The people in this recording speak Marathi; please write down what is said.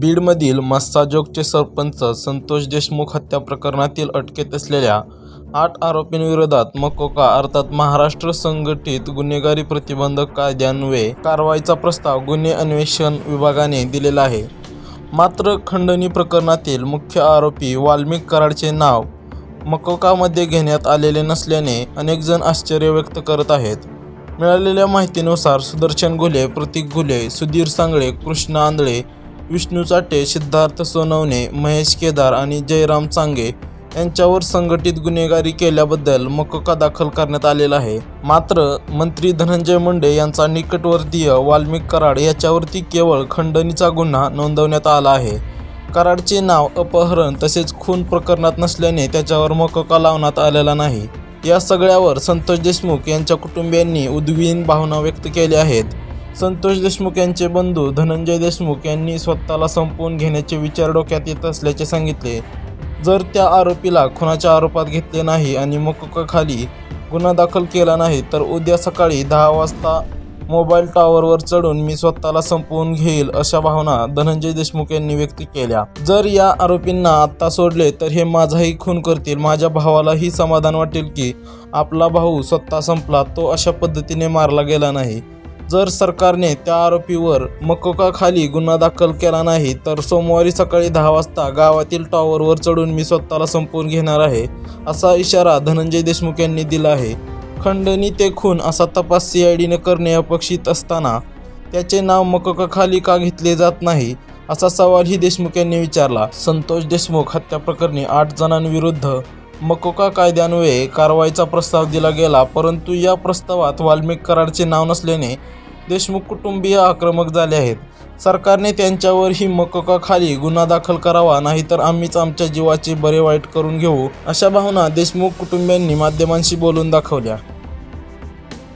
बीडमधील मस्साजोगचे सरपंच संतोष देशमुख हत्या प्रकरणातील अटकेत असलेल्या आठ आरोपींविरोधात मकोका अर्थात महाराष्ट्र संघटित गुन्हेगारी प्रतिबंधक कायद्यान्वये कारवाईचा प्रस्ताव गुन्हे अन्वेषण विभागाने दिलेला आहे. मात्र खंडणी प्रकरणातील मुख्य आरोपी वाल्मिक कराडचे नाव मकोकामध्ये घेण्यात आलेले नसल्याने अनेकजण आश्चर्य व्यक्त करत आहेत. मिळालेल्या माहितीनुसार सुदर्शन घुले प्रतीक घुले सुधीर सांगळे कृष्ण आंधळे विष्णू चाटे सिद्धार्थ सोनवणे महेश केदार आणि जयराम चांगे यांच्यावर संघटित गुन्हेगारी केल्याबद्दल मकोका दाखल करण्यात आलेला आहे. मात्र मंत्री धनंजय मुंडे यांचा निकटवर्तीय वाल्मिक कराड याच्यावरती केवळ खंडणीचा गुन्हा नोंदवण्यात आला आहे. कराडचे नाव अपहरण तसेच खून प्रकरणात नसल्याने त्याच्यावर मकोका लावण्यात आलेला नाही. या सगळ्यावर संतोष देशमुख यांच्या कुटुंबियांनी उद्विग्न भावना व्यक्त केल्या आहेत. संतोष देशमुख यांचे बंधू धनंजय देशमुख यांनी स्वतःला संपवून घेण्याचे विचार डोक्यात येत असल्याचे सांगितले. जर त्या आरोपीला खुनाच्या आरोपात घेतले नाही आणि मकोकाखाली गुन्हा दाखल केला नाही तर उद्या सकाळी दहा वाजता मोबाईल टॉवरवर चढून मी स्वतःला संपवून घेईल अशा भावना धनंजय देशमुख यांनी व्यक्त केल्या. जर या आरोपींना आत्ता सोडले तर हे माझाही खून करतील माझ्या भावालाही समाधान वाटेल की आपला भाऊ स्वतः संपला तो अशा पद्धतीने मारला गेला नाही. जर सरकारने त्या आरोपीवर मकोकाखाली गुन्हा दाखल केला नाही तर सोमवारी सकाळी दहा वाजता गावातील टॉवरवर चढून मी स्वतःला संपवून घेणार आहे असा इशारा धनंजय देशमुख यांनी दिला आहे. खंडणी ते खून असा तपास सी आय डीने करणे अपेक्षित असताना त्याचे नाव मकोकाखाली का घेतले जात नाही असा सवालही देशमुख यांनी विचारला. संतोष देशमुख हत्या प्रकरणी आठ जणांविरुद्ध मकोका कायद्यान्वये कारवाईचा प्रस्ताव दिला गेला परंतु या प्रस्तावात वाल्मिक कराडचे नाव नसल्याने देशमुख कुटुंबीय आक्रमक झाले आहेत. सरकारने त्यांच्यावरही मकोकाखाली गुन्हा दाखल करावा नाहीतर आम्हीच आमच्या जीवाचे बरे वाईट करून घेऊ अशा भावना देशमुख कुटुंबियांनी माध्यमांशी बोलून दाखवल्या.